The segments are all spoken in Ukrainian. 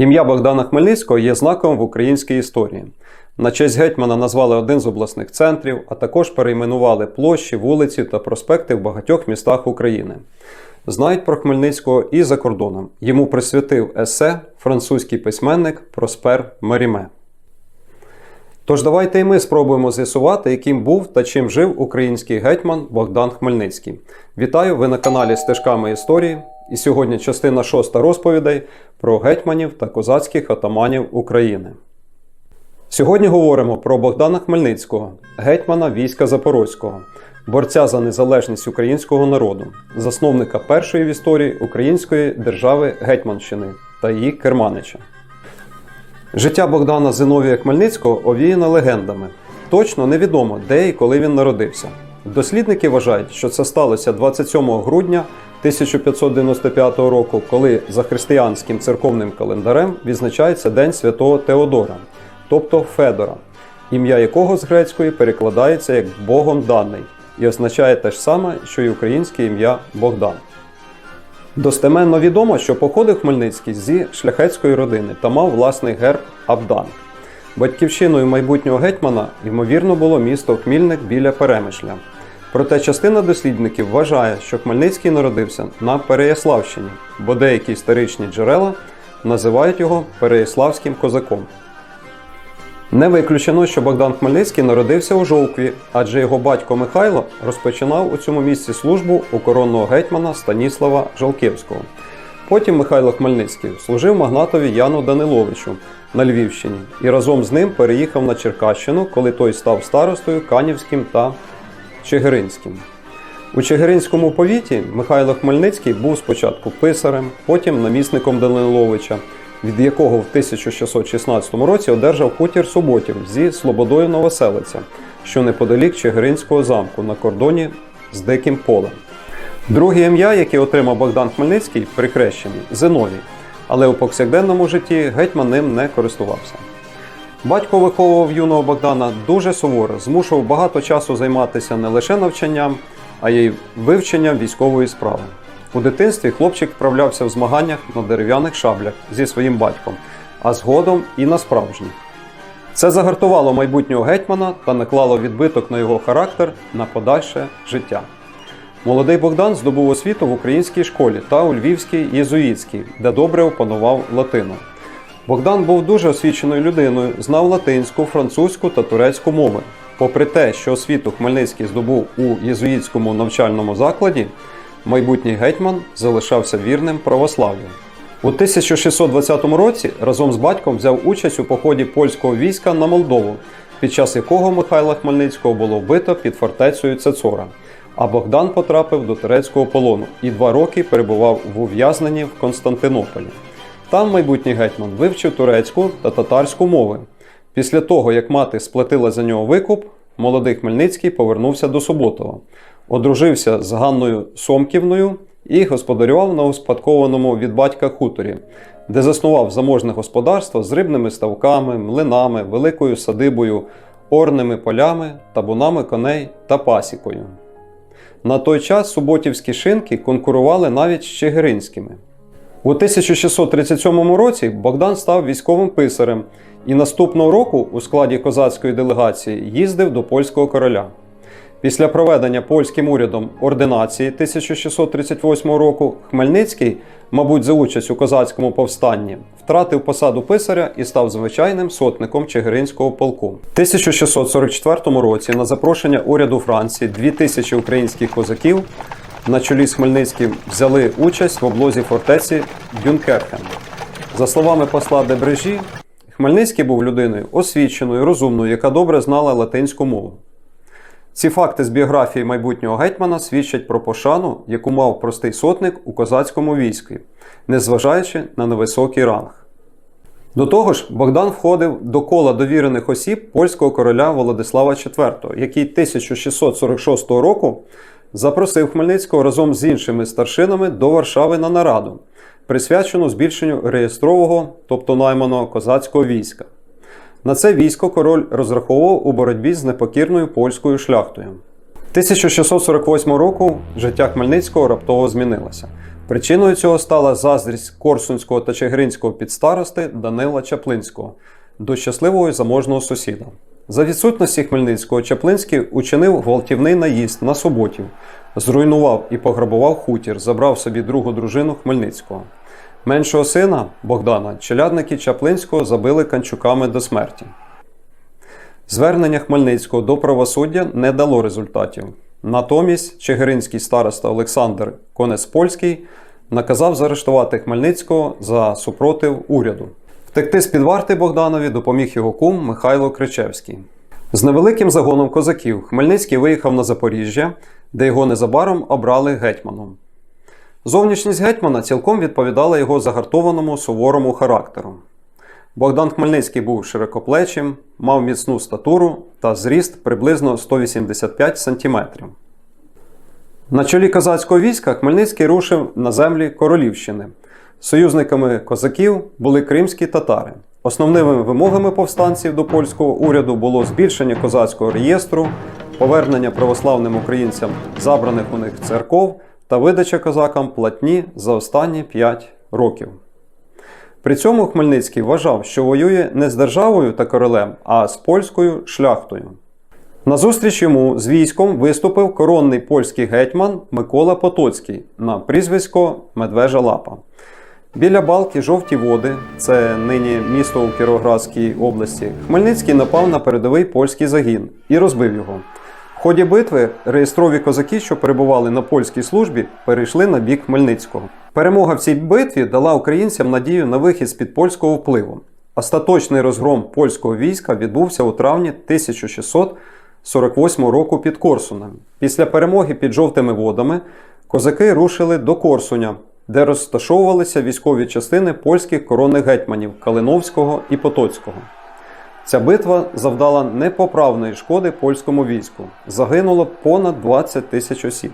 Ім'я Богдана Хмельницького є знаком в українській історії. На честь гетьмана назвали один з обласних центрів, а також перейменували площі, вулиці та проспекти в багатьох містах України. Знають про Хмельницького і за кордоном. Йому присвятив есе французький письменник Проспер Маріме. Тож давайте і ми спробуємо з'ясувати, яким був та чим жив український гетьман Богдан Хмельницький. Вітаю! Ви на каналі Стежками історії. І сьогодні частина шоста розповідей про гетьманів та козацьких атаманів України. Сьогодні говоримо про Богдана Хмельницького, гетьмана війська Запорозького, борця за незалежність українського народу, засновника першої в історії української держави Гетьманщини та її керманича. Життя Богдана Зиновія Хмельницького овіяно легендами. Точно невідомо, де і коли він народився. Дослідники вважають, що це сталося 27 грудня 1595 року, коли за християнським церковним календарем відзначається День Святого Теодора, тобто Федора, ім'я якого з грецької перекладається як Богом даний і означає те ж саме, що й українське ім'я Богдан. Достеменно відомо, що походив Хмельницький зі шляхетської родини та мав власний герб Абдан. Батьківщиною майбутнього гетьмана, ймовірно, було місто Хмільник біля Перемишля. Проте частина дослідників вважає, що Хмельницький народився на Переяславщині, бо деякі історичні джерела називають його Переяславським козаком. Не виключено, що Богдан Хмельницький народився у Жовкві, адже його батько Михайло розпочинав у цьому місці службу у коронного гетьмана Станіслава Жолківського. Потім Михайло Хмельницький служив магнатові Яну Даниловичу на Львівщині і разом з ним переїхав на Черкащину, коли той став старостою Канівським та Чигиринським. У Чигиринському повіті Михайло Хмельницький був спочатку писарем, потім намісником Даниловича, від якого в 1616 році одержав хутір Суботів зі Слободою Новоселиця, що неподалік Чигиринського замку на кордоні з Диким полем. Друге ім'я, яке отримав Богдан Хмельницький, прикрещений Зиновій, але у повсякденному житті гетьман ним не користувався. Батько виховував юного Богдана дуже суворо, змушував багато часу займатися не лише навчанням, а й вивченням військової справи. У дитинстві хлопчик вправлявся в змаганнях на дерев'яних шаблях зі своїм батьком, а згодом і на справжніх. Це загартувало майбутнього гетьмана та наклало відбиток на його характер на подальше життя. Молодий Богдан здобув освіту в українській школі та у Львівській єзуїтській, де добре опанував латину. Богдан був дуже освіченою людиною, знав латинську, французьку та турецьку мови. Попри те, що освіту Хмельницький здобув у єзуїтському навчальному закладі, майбутній гетьман залишався вірним православ'ю. У 1620 році разом з батьком взяв участь у поході польського війська на Молдову, під час якого Михайла Хмельницького було вбито під фортецею Цецора. А Богдан потрапив до турецького полону і два роки перебував в ув'язненні в Константинополі. Там майбутній гетьман вивчив турецьку та татарську мови. Після того, як мати сплатила за нього викуп, молодий Хмельницький повернувся до Суботова, одружився з Ганною Сомківною і господарював на успадкованому від батька хуторі, де заснував заможне господарство з рибними ставками, млинами, великою садибою, орними полями, табунами коней та пасікою. На той час суботівські шинки конкурували навіть з чигиринськими. У 1637 році Богдан став військовим писарем і наступного року у складі козацької делегації їздив до польського короля. Після проведення польським урядом ординації 1638 року Хмельницький, мабуть, за участь у козацькому повстанні, втратив посаду писаря і став звичайним сотником Чигиринського полку. У 1644 році на запрошення уряду Франції 2000 українських козаків на чолі з Хмельницьким взяли участь в облозі фортеці Дюнкерхен. За словами посла Дебрежі, Хмельницький був людиною освіченою, розумною, яка добре знала латинську мову. Ці факти з біографії майбутнього гетьмана свідчать про пошану, яку мав простий сотник у козацькому війську, незважаючи на невисокий ранг. До того ж, Богдан входив до кола довірених осіб польського короля Володислава IV, який 1646 року запросив Хмельницького разом з іншими старшинами до Варшави на нараду, присвячену збільшенню реєстрового, тобто найманого козацького війська. На це військо король розраховував у боротьбі з непокірною польською шляхтою. 1648 року життя Хмельницького раптово змінилося. Причиною цього стала заздрість корсунського та чигиринського підстарости Данила Чаплинського до щасливого і заможного сусіда. За відсутності Хмельницького Чаплинський учинив гвалтівний наїзд на суботів, зруйнував і пограбував хутір, забрав собі другу дружину Хмельницького. Меншого сина Богдана челядники Чаплинського забили канчуками до смерті. Звернення Хмельницького до правосуддя не дало результатів. Натомість Чигиринський староста Олександр Конець-Польський наказав заарештувати Хмельницького за супротив уряду. Втекти з під варти Богданові допоміг його кум Михайло Кричевський. З невеликим загоном козаків Хмельницький виїхав на Запоріжжя, де його незабаром обрали гетьманом. Зовнішність гетьмана цілком відповідала його загартованому суворому характеру. Богдан Хмельницький був широкоплечим, мав міцну статуру та зріст приблизно 185 см. На чолі козацького війська Хмельницький рушив на землі Королівщини. Союзниками козаків були кримські татари. Основними вимогами повстанців до польського уряду було збільшення козацького реєстру, повернення православним українцям забраних у них церков та видача козакам платні за останні 5 років. При цьому Хмельницький вважав, що воює не з державою та королем, а з польською шляхтою. Назустріч йому з військом виступив коронний польський гетьман Микола Потоцький на прізвисько Медвежа Лапа. Біля балки жовті води, це нині місто у Кіровоградській області. Хмельницький напав на передовий польський загін і розбив його. В ході битви реєстрові козаки, що перебували на польській службі, перейшли на бік Хмельницького. Перемога в цій битві дала українцям надію на вихід з під польського впливу. Остаточний розгром польського війська відбувся у травні 1648 року під Корсуном. Після перемоги під жовтими водами козаки рушили до Корсуня, де розташовувалися військові частини польських коронних гетьманів Калиновського і Потоцького. Ця битва завдала непоправної шкоди польському війську. Загинуло понад 20 тисяч осіб.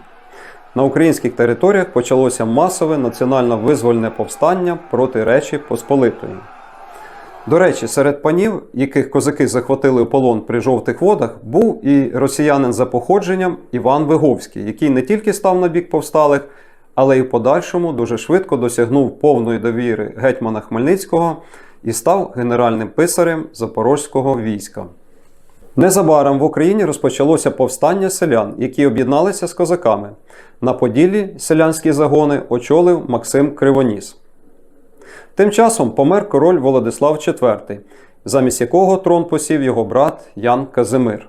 На українських територіях почалося масове національно-визвольне повстання проти Речі Посполитої. До речі, серед панів, яких козаки захватили у полон при жовтих водах, був і росіянин за походженням Іван Виговський, який не тільки став на бік повсталих, але й в подальшому дуже швидко досягнув повної довіри гетьмана Хмельницького і став генеральним писарем запорозького війська. Незабаром в Україні розпочалося повстання селян, які об'єдналися з козаками. На Поділлі селянські загони очолив Максим Кривоніс. Тим часом помер король Володислав IV, замість якого трон посів його брат Ян Казимир.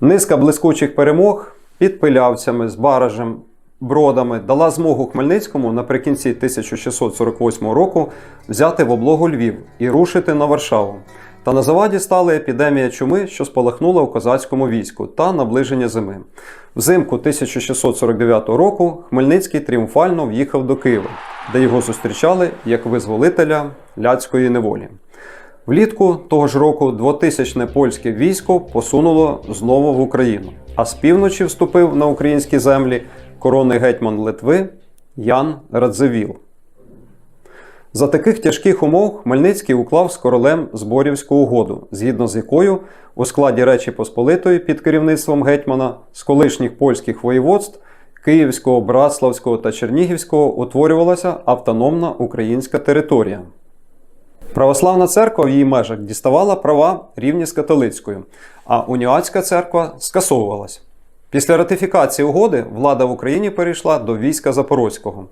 Низка блискучих перемог під пилявцями з баражем, бродами дала змогу Хмельницькому наприкінці 1648 року взяти в облогу Львів і рушити на Варшаву. Та на заваді стала епідемія чуми, що спалахнула у козацькому війську та наближення зими. Взимку 1649 року Хмельницький тріумфально в'їхав до Києва, де його зустрічали як визволителя ляцької неволі. Влітку того ж року 2000 польське військо посунуло знову в Україну, а з півночі вступив на українські землі коронний гетьман Литви Ян Радзивіл. За таких тяжких умов Хмельницький уклав з королем Зборівську угоду, згідно з якою у складі Речі Посполитої під керівництвом гетьмана з колишніх польських воєводств Київського, Братславського та Чернігівського утворювалася автономна українська територія. Православна церква в її межах діставала права рівні з католицькою, а уніатська церква скасовувалась. Після ратифікації угоди влада в Україні перейшла до війська Запорозького.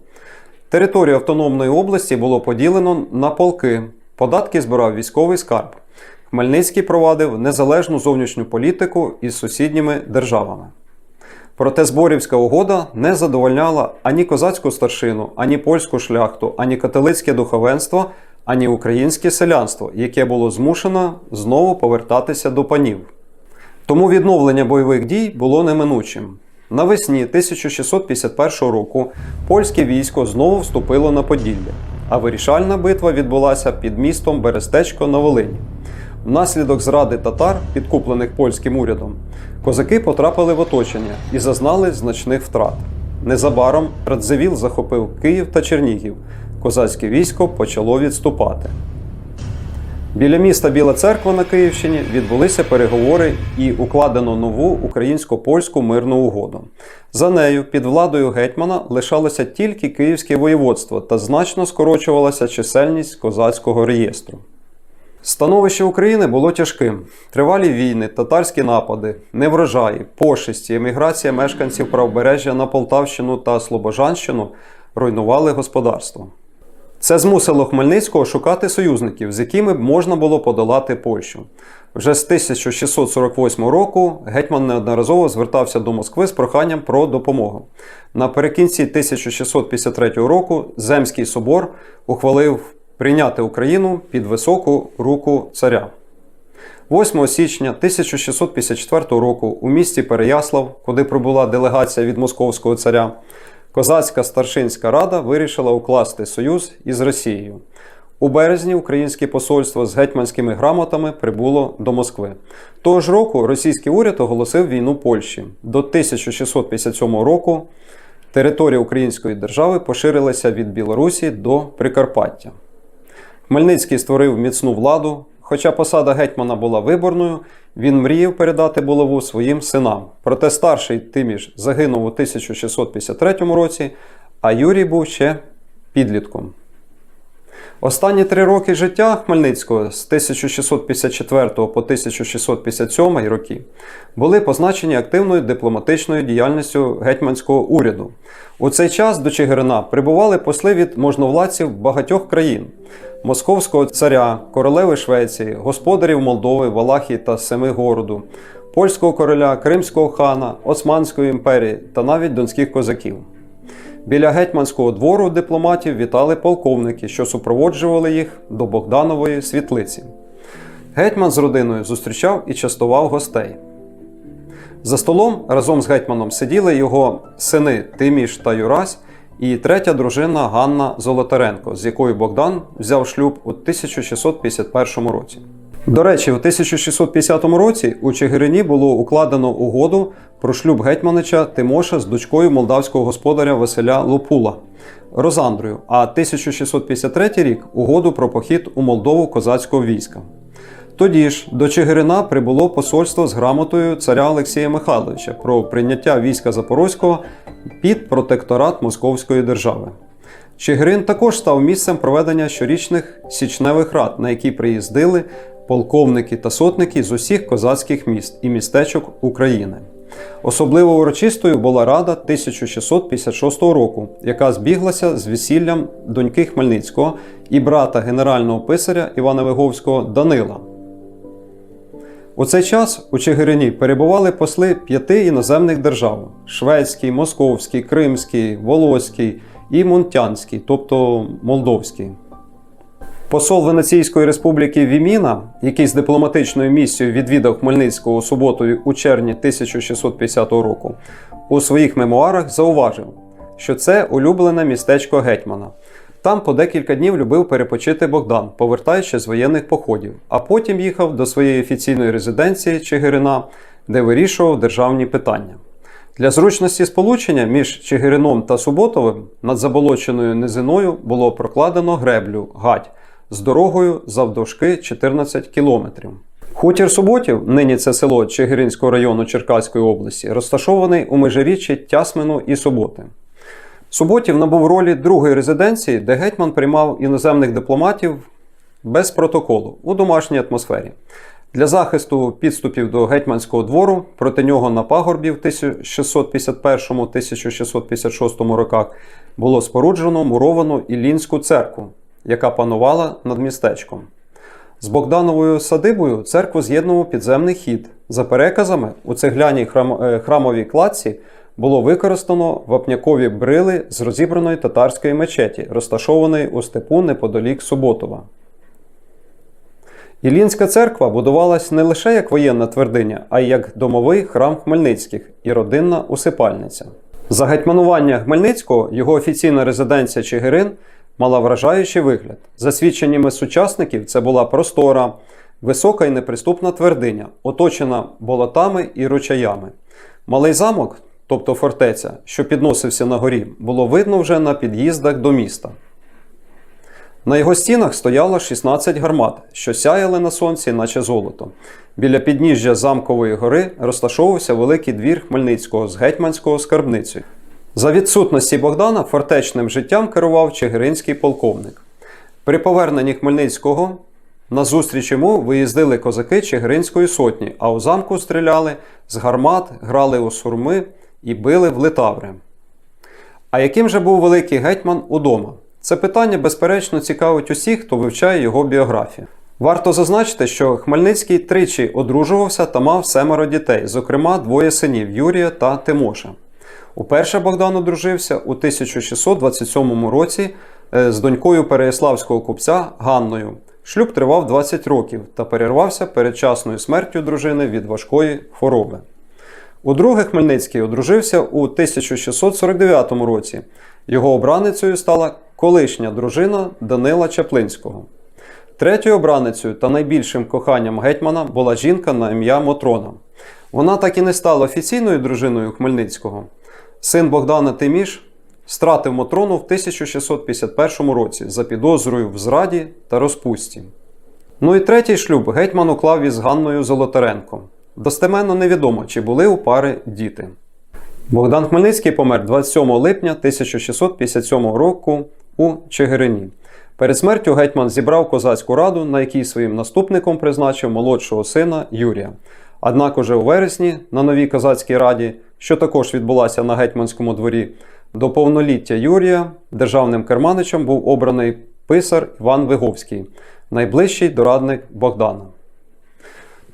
Територію автономної області було поділено на полки, податки збирав військовий скарб. Хмельницький провадив незалежну зовнішню політику із сусідніми державами. Проте Зборівська угода не задовольняла ані козацьку старшину, ані польську шляхту, ані католицьке духовенство, ані українське селянство, яке було змушено знову повертатися до панів. Тому відновлення бойових дій було неминучим. Навесні 1651 року польське військо знову вступило на Поділля, а вирішальна битва відбулася під містом Берестечко на Волині. Внаслідок зради татар, підкуплених польським урядом, козаки потрапили в оточення і зазнали значних втрат. Незабаром Радзивіл захопив Київ та Чернігів. Козацьке військо почало відступати. Біля міста Біла Церква на Київщині відбулися переговори і укладено нову українсько-польську мирну угоду. За нею під владою гетьмана лишалося тільки Київське воєводство та значно скорочувалася чисельність козацького реєстру. Становище України було тяжким. Тривалі війни, татарські напади, неврожаї, пошесті, еміграція мешканців правобережжя на Полтавщину та Слобожанщину руйнували господарство. Це змусило Хмельницького шукати союзників, з якими б можна було подолати Польщу. Вже з 1648 року гетьман неодноразово звертався до Москви з проханням про допомогу. Наприкінці 1653 року Земський собор ухвалив прийняти Україну під високу руку царя. 8 січня 1654 року у місті Переяслав, куди прибула делегація від московського царя, Козацька старшинська рада вирішила укласти союз із Росією. У березні українське посольство з гетьманськими грамотами прибуло до Москви. Того ж року російський уряд оголосив війну Польщі. До 1657 року територія Української держави поширилася від Білорусі до Прикарпаття. Хмельницький створив міцну владу. Хоча посада гетьмана була виборною, він мріяв передати булаву своїм синам. Проте старший Тиміш загинув у 1653 році, а Юрій був ще підлітком. Останні три роки життя Хмельницького з 1654 по 1657 роки були позначені активною дипломатичною діяльністю гетьманського уряду. У цей час до Чигирина прибували посли від можновладців багатьох країн: Московського царя, королеви Швеції, господарів Молдови, Валахії та Семигороду, польського короля, Кримського хана, Османської імперії та навіть донських козаків. Біля гетьманського двору дипломатів вітали полковники, що супроводжували їх до Богданової світлиці. Гетьман з родиною зустрічав і частував гостей. За столом разом з гетьманом сиділи його сини Тиміш та Юрась і третя дружина Ганна Золотаренко, з якою Богдан взяв шлюб у 1651 році. До речі, у 1650 році у Чигирині було укладено угоду про шлюб гетьманича Тимоша з дочкою молдавського господаря Василя Лопула Розандрою, а 1653 рік угоду про похід у Молдову козацького війська. Тоді ж до Чигирина прибуло посольство з грамотою царя Олексія Михайловича про прийняття війська Запорозького під протекторат Московської держави. Чигирин також став місцем проведення щорічних січневих рад, на які приїздили полковники та сотники з усіх козацьких міст і містечок України. Особливо урочистою була рада 1656 року, яка збіглася з весіллям доньки Хмельницького і брата генерального писаря Івана Виговського Данила. У цей час у Чигирині перебували посли п'яти іноземних держав: Шведський, Московський, Кримський, Волоський і Мунтянський, тобто Молдовський. Посол Венеційської республіки Віміна, який з дипломатичною місією відвідав Хмельницького у суботу у червні 1650 року, у своїх мемуарах зауважив, що це улюблене містечко гетьмана. Там по декілька днів любив перепочити Богдан, повертаючись з воєнних походів, а потім їхав до своєї офіційної резиденції Чигирина, де вирішував державні питання. Для зручності сполучення між Чигирином та Суботовим над заболоченою низиною було прокладено греблю гать з дорогою завдовжки 14 кілометрів. Хутір Суботів, нині це село Чигиринського району Черкаської області, розташований у межиріччі Тясмину і Суботи. Суботів набув ролі другої резиденції, де гетьман приймав іноземних дипломатів без протоколу у домашній атмосфері. Для захисту підступів до гетьманського двору проти нього на пагорбі в 1651-1656 роках було споруджено муровану Іллінську церкву, яка панувала над містечком. З Богдановою садибою церкву з'єднував підземний хід. За переказами, у цегляній храм- е, храмовій кладці було використано вапнякові брили з розібраної татарської мечеті, розташованої у степу неподалік Суботова. Іллінська церква будувалась не лише як воєнна твердиня, а й як домовий храм Хмельницьких і родинна усипальниця. За гетьманування Хмельницького його офіційна резиденція Чигирин мала вражаючий вигляд. За свідченнями сучасників, це була простора, висока і неприступна твердиня, оточена болотами і ручаями. Малий замок, тобто фортеця, що підносився на горі, було видно вже на під'їздах до міста. На його стінах стояло 16 гармат, що сяяли на сонці, наче золото. Біля підніжжя замкової гори розташовувався великий двір Хмельницького з гетьманського скарбницею. За відсутності Богдана фортечним життям керував чигиринський полковник. При поверненні Хмельницького на зустріч йому виїздили козаки Чигиринської сотні, а у замку стріляли з гармат, грали у сурми і били в литаври. А яким же був великий гетьман удома? Це питання, безперечно, цікавить усіх, хто вивчає його біографію. Варто зазначити, що Хмельницький тричі одружувався та мав семеро дітей, зокрема двоє синів Юрія та Тимоша. Уперше Богдан одружився у 1627 році е, з донькою переяславського купця Ганною. Шлюб тривав 20 років та перервався передчасною смертю дружини від важкої хвороби. Удруге Хмельницький одружився у 1649 році. Його обраницею стала колишня дружина Данила Чаплинського. Третьою обраницею та найбільшим коханням гетьмана була жінка на ім'я Мотрона. Вона так і не стала офіційною дружиною Хмельницького. Син Богдана Тиміш стратив Мотрону в 1651 році за підозрою в зраді та розпусті. Ну і третій шлюб гетьман уклав із Ганною Золотаренко. Достеменно невідомо, чи були у пари діти. Богдан Хмельницький помер 27 липня 1657 року у Чигирині. Перед смертю гетьман зібрав козацьку раду, на якій своїм наступником призначив молодшого сина Юрія. Однак уже у вересні на новій козацькій раді, що також відбулася на гетьманському дворі, до повноліття Юрія державним керманичем був обраний писар Іван Виговський, найближчий дорадник Богдана.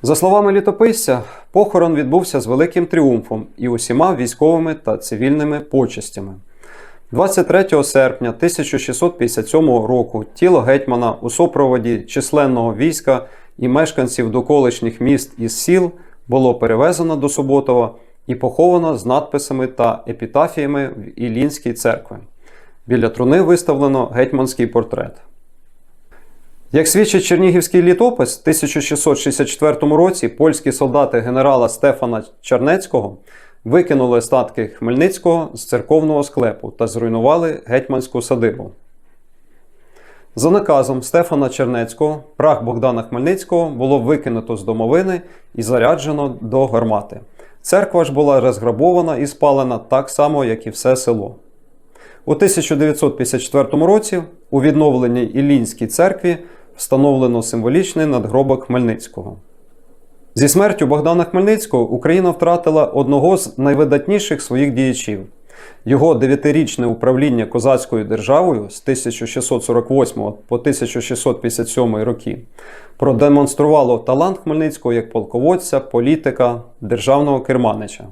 За словами літописця, похорон відбувся з великим тріумфом і усіма військовими та цивільними почестями. 23 серпня 1657 року тіло гетьмана у супроводі численного війська і мешканців доколишніх міст і сіл було перевезено до Суботова і поховано з надписами та епітафіями в Іллінській церкві. Біля труни виставлено гетьманський портрет. Як свідчить Чернігівський літопис, в 1664 році польські солдати генерала Стефана Чернецького викинули остатки Хмельницького з церковного склепу та зруйнували гетьманську садибу. За наказом Стефана Чернецького прах Богдана Хмельницького було викинуто з домовини і заряджено до гармати. Церква ж була розграбована і спалена так само, як і все село. У 1954 році у відновленій Іллінській церкві встановлено символічний надгробок Хмельницького. Зі смертю Богдана Хмельницького Україна втратила одного з найвидатніших своїх діячів. Його дев'ятирічне управління козацькою державою з 1648 по 1657 роки продемонструвало талант Хмельницького як полководця, політика, державного керманича.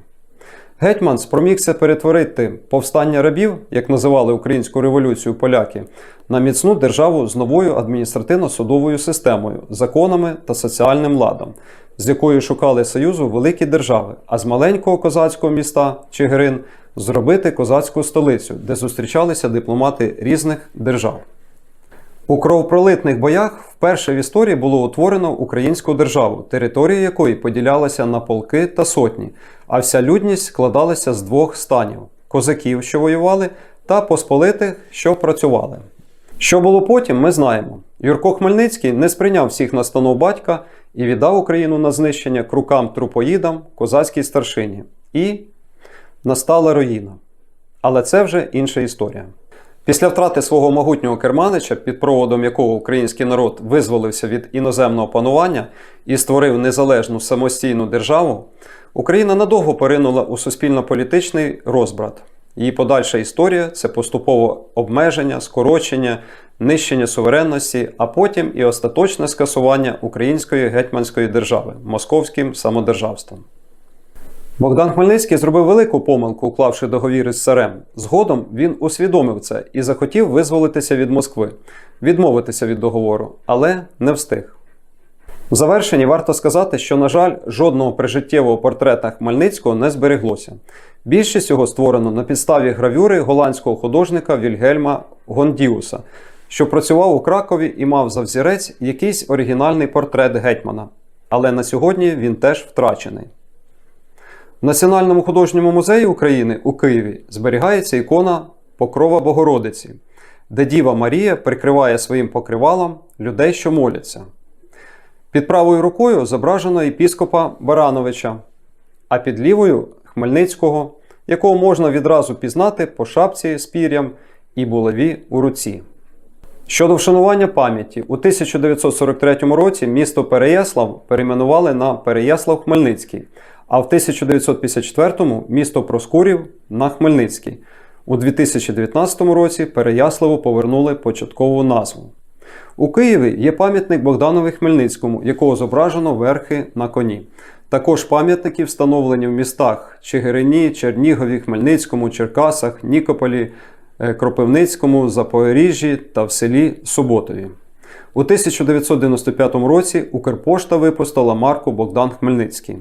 Гетьман спромігся перетворити повстання рабів, як називали українську революцію поляки, на міцну державу з новою адміністративно-судовою системою, законами та соціальним ладом, з якою шукали союзу великі держави, а з маленького козацького міста Чигирин зробити козацьку столицю, де зустрічалися дипломати різних держав. У кровопролитних боях вперше в історії було утворено українську державу, територія якої поділялася на полки та сотні, а вся людність складалася з двох станів козаків, що воювали, та посполитих, що працювали. Що було потім, ми знаємо. Юрко Хмельницький не сприйняв всіх настанов батька і віддав Україну на знищення крукам трупоїдам, козацькій старшині. І настала руїна. Але це вже інша історія. Після втрати свого могутнього керманича, під проводом якого український народ визволився від іноземного панування і створив незалежну самостійну державу, Україна надовго поринула у суспільно-політичний розбрат. Її подальша історія це поступове обмеження, скорочення, нищення суверенності, а потім і остаточне скасування української гетьманської держави московським самодержавством. Богдан Хмельницький зробив велику помилку, уклавши договір із царем. Згодом він усвідомив це і захотів визволитися від Москви, відмовитися від договору, але не встиг. В завершенні варто сказати, що, на жаль, жодного прижиттєвого портрета Хмельницького не збереглося. Більшість його створено на підставі гравюри голландського художника Вільгельма Гондіуса, що працював у Кракові і мав за взірець якийсь оригінальний портрет гетьмана. Але на сьогодні він теж втрачений. В Національному художньому музеї України у Києві зберігається ікона Покрова Богородиці. де Діва Марія прикриває своїм покривалом людей, що моляться. Під правою рукою зображено єпіскопа Барановича, а під лівою Хмельницького, якого можна відразу пізнати по шапці з пір'ям і булаві у руці. Щодо вшанування пам'яті, у 1943 році місто Переяслав перейменували на Переяслав-Хмельницький, а в 1954 місто Проскурів на Хмельницький. У 2019 році Переяславу повернули початкову назву. У Києві є пам'ятник Богданові Хмельницькому, якого зображено верхи на коні. Також пам'ятники встановлені в містах Чигирині, Чернігові, Хмельницькому, Черкасах, Нікополі, е, Кропивницькому, Запоріжжі та в селі Суботові. У 1995 році Укрпошта випустила марку Богдан Хмельницький.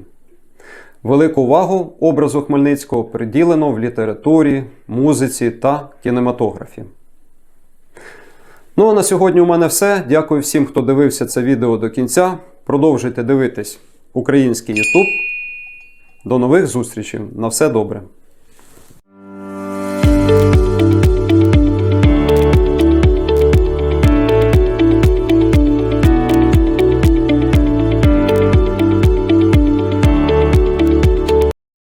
Велику увагу образу Хмельницького приділено в літературі, музиці та кінематографі. Ну а на сьогодні у мене все. Дякую всім, хто дивився це відео до кінця. Продовжуйте дивитись український YouTube. До нових зустрічей. На все добре.